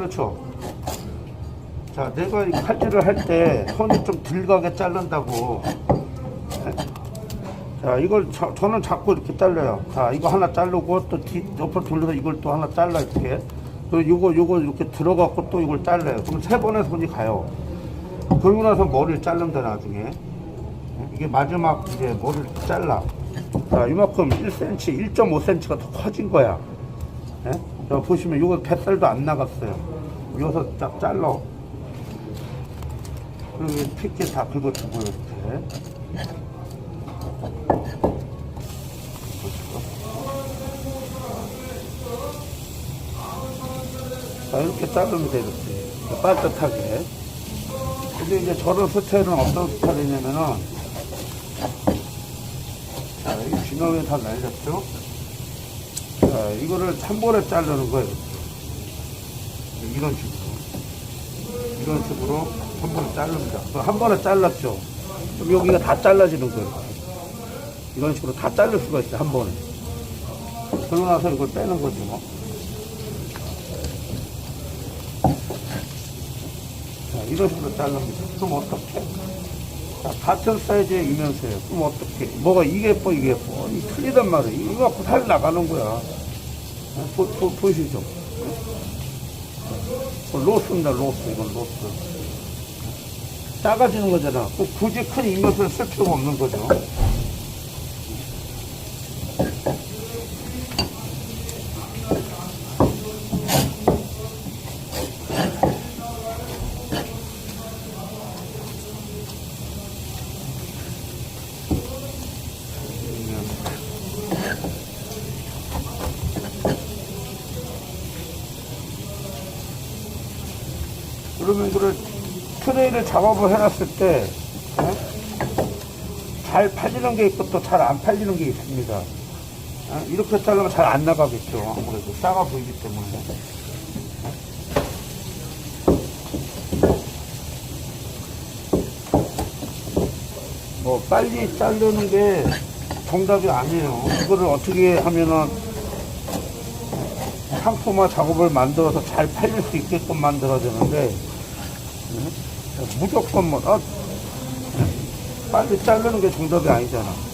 그렇죠. 자, 내가 이 칼질을 할 때 손이 좀 들가게 자른다고. 자, 이걸 저, 저는 자꾸 이렇게 잘라요. 자, 이거 하나 자르고 또 뒤, 옆으로 돌려서 이걸 또 하나 잘라 이렇게. 그리고 요거 요거 이렇게 들어갖고 또 이걸 잘라요. 그럼 세 번에 손이 가요. 그러고 나서 머리를 자른다 나중에. 이게 마지막 이제 머리를 잘라. 자, 이만큼 1cm, 1.5cm가 더 커진 거야. 예? 자, 보시면 이거 뱃살도 안 나갔어요. 여기서 딱 잘라. 그리고 피켓 다 긁어주고 이렇게. 자, 이렇게 자르면 돼, 이렇게. 빠듯하게. 근데 이제 저런 스타일은 어떤 스타일이냐면은, 자, 이 균형이 다 날렸죠? 자, 이거를 한 번에 자르는 거예요. 이런 식으로. 이런 식으로 한 번에 자릅니다. 그럼 한 번에 잘랐죠? 그럼 여기가 다 잘라지는 거예요. 이런 식으로 다 자를 수가 있어요, 한 번에. 그러고 나서 이걸 빼는 거지, 뭐. 자, 이런 식으로 자릅니다. 그럼 어떻게? 자, 같은 사이즈의 이면서요. 그럼 어떻게? 뭐가 이게 예뻐, 이게 예뻐. 이 틀리단 말이에요. 이거 갖고 살 나가는 거야. 어, 보, 보, 보시죠. 어, 로스입니다, 로스. 이건 로스. 작아지는 거잖아. 그 굳이 큰 이면서를 쓸 필요가 없는 거죠. 그러면 이거를 트레이를 작업을 해놨을 때, 어? 잘 팔리는 게 있고 또 잘 안 팔리는 게 있습니다. 어? 이렇게 자르면 잘 안 나가겠죠. 아무래도 작아 보이기 때문에. 뭐, 빨리 자르는 게 정답이 아니에요. 이거를 어떻게 하면은 상품화 작업을 만들어서 잘 팔릴 수 있게끔 만들어야 되는데, 응? 무조건 뭐, 아, 응? 빨리 자르는 게 정답이 아니잖아.